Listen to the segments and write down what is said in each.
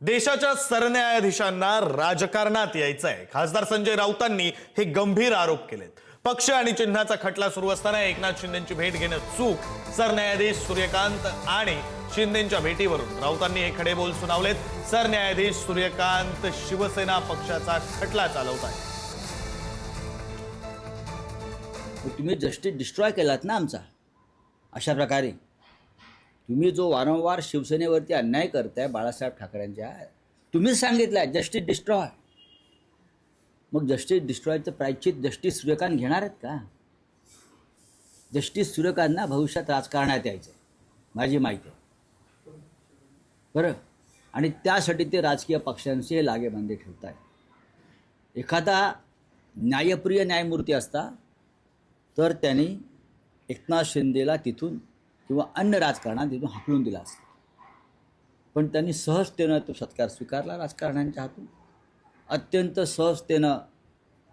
देशाच्या सरन्यायाधीशांना राजकारणात यायचं आहे खासदार संजय राऊतांनी हे गंभीर आरोप केलेत. पक्ष आणि चिन्हाचा खटला सुरू असताना एकनाथ शिंदेची भेट घेणं चूक सरन्यायाधीश सूर्यकांत आणि शिंदेच्या भेटीवरून राऊतांनी हे खडे बोल सुनावलेत. सरन्यायाधीश सूर्यकांत शिवसेना पक्षाचा खटला चालवत आहे तुम्ही जस्टिस डिस्ट्रॉय केलात ना आमचा? अशा प्रकारे. तुम्ही जो वारंवार शिवसेनेवरती अन्याय करताय बाळासाहेब ठाकरेंच्या तुम्हीच सांगितलं जस्टिस डिस्ट्रॉय मग जस्टिस डिस्ट्रॉयचं प्रायश्चित जस्टिस सूर्यकांत घेणार आहेत का? जस्टिस सूर्यकांतना भविष्यात राजकारणात यायचं माझी माहिती आहे. बरं? आणि त्यासाठी ते राजकीय पक्षांशी हे लागेबांधे ठेवत आहे एखादा न्यायप्रिय न्यायमूर्ती असता तर त्यांनी एकनाथ शिंदेला तिथून किंवा अन्य राजकारणात तिथून हाकलून दिला असता. पण त्यांनी सहजतेनं तो सत्कार स्वीकारला राजकारण्यांच्या हातून. अत्यंत सहजतेनं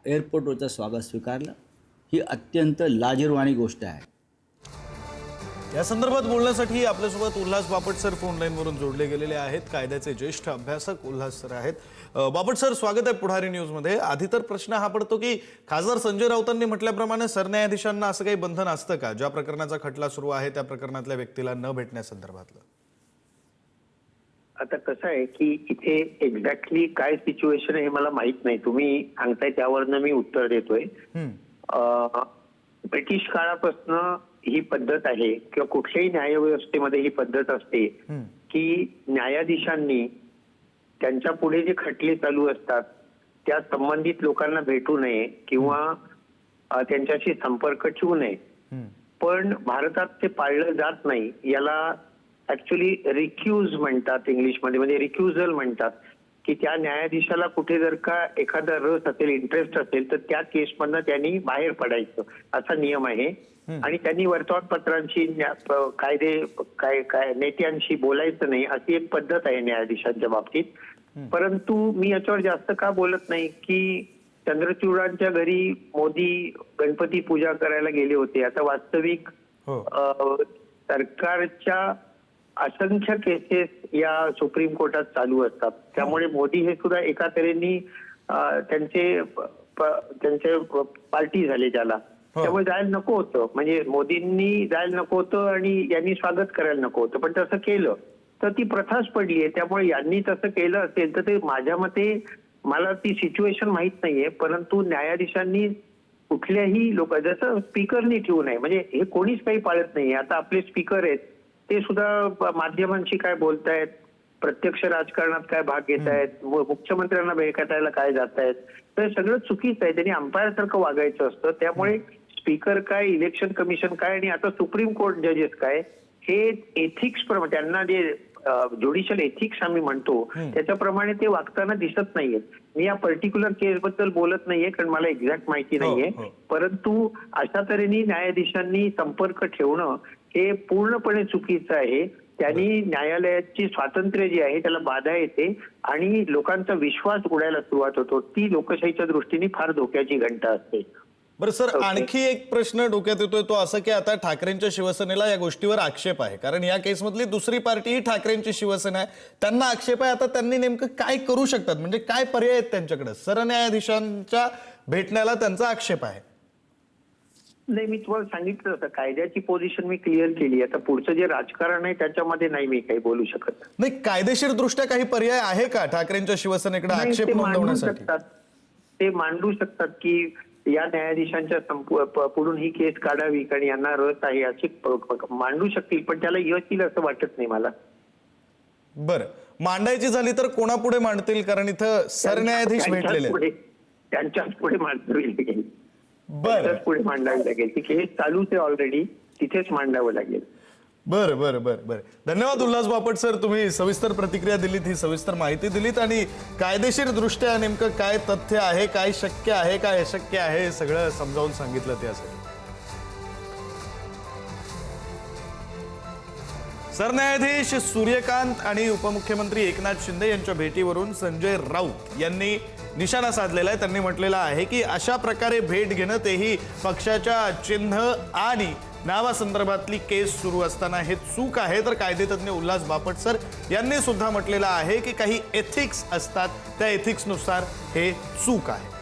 एअरपोर्टवरचं स्वागत स्वीकारलं. ही अत्यंत लाजीरवाणी गोष्ट आहे. या संदर्भात बोलण्यासाठी आपल्यासोबत उल्हास बापट सर फोन लाईनवरून जोडले गेलेले आहेत. कायद्याचे ज्येष्ठ अभ्यासक उल्हास सर आहेत. बापट सर स्वागत आहे पुढारी न्यूजमध्ये आधी तर प्रश्न हा पडतो की खासदार संजय राऊतांनी म्हटल्याप्रमाणे सरन्यायाधीशांना असं काही बंधन असतं का? ज्या प्रकरणाचा खटला सुरू आहे त्या प्रकरणातल्या व्यक्तीला न भेटण्यासंदर्भातलं आता कसं आहे की इथे एक्झॅक्टली काय सिच्युएशन आहे हे मला माहीत नाही. तुम्ही सांगताय त्यावरनं मी उत्तर देतोय. ब्रिटिश काळापासून ही पद्धत आहे किंवा कुठल्याही न्यायव्यवस्थेमध्ये ही पद्धत असते. की न्यायाधीशांनी त्यांच्या पुढे जे खटले चालू असतात त्या संबंधित लोकांना भेटू नये किंवा त्यांच्याशी संपर्क ठेवू नये. पण भारतात ते पाळलं जात नाही. याला ऍक्च्युली रिक्यूज म्हणतात इंग्लिशमध्ये म्हणजे रिक्युजल म्हणतात. की त्या न्यायाधीशाला कुठे जर का एखादा रस असेल इंटरेस्ट असेल तर त्या केसमधनं त्यांनी बाहेर पडायचं. असा नियम आहे. आणि त्यांनी वर्तमानपत्रांशी कायदे काय काय नेत्यांशी बोलायचं नाही अशी एक पद्धत आहे न्यायाधीशांच्या बाबतीत. परंतु मी याच्यावर जास्त का बोलत नाही की चंद्रचूडांच्या घरी मोदी गणपती पूजा करायला गेले होते. आता वास्तविक हो. सरकारच्या असंख्य केसेस या सुप्रीम कोर्टात चालू असतात. त्यामुळे मोदी हे सुद्धा एका तऱ्हेने त्यांचे त्यांचे पार्टी झाले त्याला हो. त्यामुळे जायला नको होतं. म्हणजे मोदींनी जायला नको होतं आणि यांनी स्वागत करायला नको होतं. पण तसं केलं तर ती प्रथाच पडली आहे. त्यामुळे यांनी तसं केलं असेल तर ते माझ्या मते मला ती सिच्युएशन माहीत नाहीये. परंतु न्यायाधीशांनी कुठल्याही लोक जसं स्पीकरनी ठेवू नये. म्हणजे हे कोणीच काही पाळत नाही आता आपले स्पीकर आहेत ते सुद्धा माध्यमांशी काय बोलतायत प्रत्यक्ष राजकारणात काय भाग घेत आहेत मुख्यमंत्र्यांना भेटायला काय जात आहेत तर हे सगळं चुकीचं आहे. त्यांनी अंपायर सारखं वागायचं असतं. त्यामुळे स्पीकर काय इलेक्शन कमिशन काय आणि आता सुप्रीम कोर्ट जजेस काय हे एथिक्स प्रमाणे त्यांना जे ज्युडिशियल एथिक्स आम्ही म्हणतो त्याच्याप्रमाणे ते वागताना दिसत नाहीयेत. मी या पर्टिक्युलर केस बद्दल बोलत नाहीये कारण मला एक्झॅक्ट माहिती हो, नाहीये. हो. परंतु अशा तऱ्हेने न्यायाधीशांनी संपर्क ठेवणं हे पूर्णपणे चुकीचं आहे. त्यांनी न्यायालयाची स्वातंत्र्य जी आहे त्याला बाधा येते आणि लोकांचा विश्वास उडायला सुरुवात होतो. ती लोकशाहीच्या दृष्टीने फार धोक्याची घंटा असते. बरं सर. आणखी एक प्रश्न डोक्यात येतोय तो असं की आता ठाकरेंच्या शिवसेनेला या गोष्टीवर आक्षेप आहे. कारण या केसमधली दुसरी पार्टी ही ठाकरेंची शिवसेना आहे. त्यांना आक्षेप आहे आता त्यांनी नेमकं काय करू शकतात? म्हणजे काय पर्याय आहेत त्यांच्याकडे? सरन्यायाधीशांच्या भेटण्याला त्यांचा आक्षेप आहे. नाही मी तुम्हाला सांगितलं होतं कायद्याची पोझिशन मी क्लिअर केली. आता पुढचं जे राजकारण आहे त्याच्यामध्ये नाही मी काही बोलू शकत. नाही कायदेशीर दृष्ट्या काही पर्याय आहे का ठाकरेंच्या शिवसेनेकडे नाही, आक्षेप ते मांडू नोंदवण्यासाठी? शकतात. ते मांडू शकतात की या न्यायाधीशांच्या पुढून ही केस काढावी कारण यांना रस आहे अशी मांडू शकतील पण त्याला यश येईल असं वाटत नाही मला. बरं. मांडायची झाली तर कोणापुढे मांडतील? कारण इथं सरन्यायाधीश भेटलेले त्यांच्याच पुढे मांडावी लागेल. पुढे मांडावी लागेल. ती केस चालूच आहे ऑलरेडी तिथेच मांडावं लागेल. बरं बरं बरं बरं. धन्यवाद उल्हास बापट सर तुम्ही सविस्तर प्रतिक्रिया दिलीत ही सविस्तर माहिती दिलीत आणि कायदेशीर दृष्ट्या नेमकं काय तथ्य आहे काय शक्य आहे काय अशक्य आहे हे सगळं समजावून सांगितलं त्यासाठी. सरन्यायाधीश सूर्यकांत आणि उपमुख्यमंत्री एकनाथ शिंदे यांच्या भेटीवरून संजय राऊत यांनी निशाणा साधलेला आहे. त्यांनी म्हटलेलं आहे की अशा प्रकारे भेट घेणं तेही पक्षाच्या चिन्ह आणि नावासंदर्भातली केस सुरू असताना हे चूक आहे. तर कायदेतज्ञ उल्हास बापट सर यांनी सुद्धा म्हटलेलं आहे की काही एथिक्स असतात. त्या एथिक्सनुसार हे चूक आहे.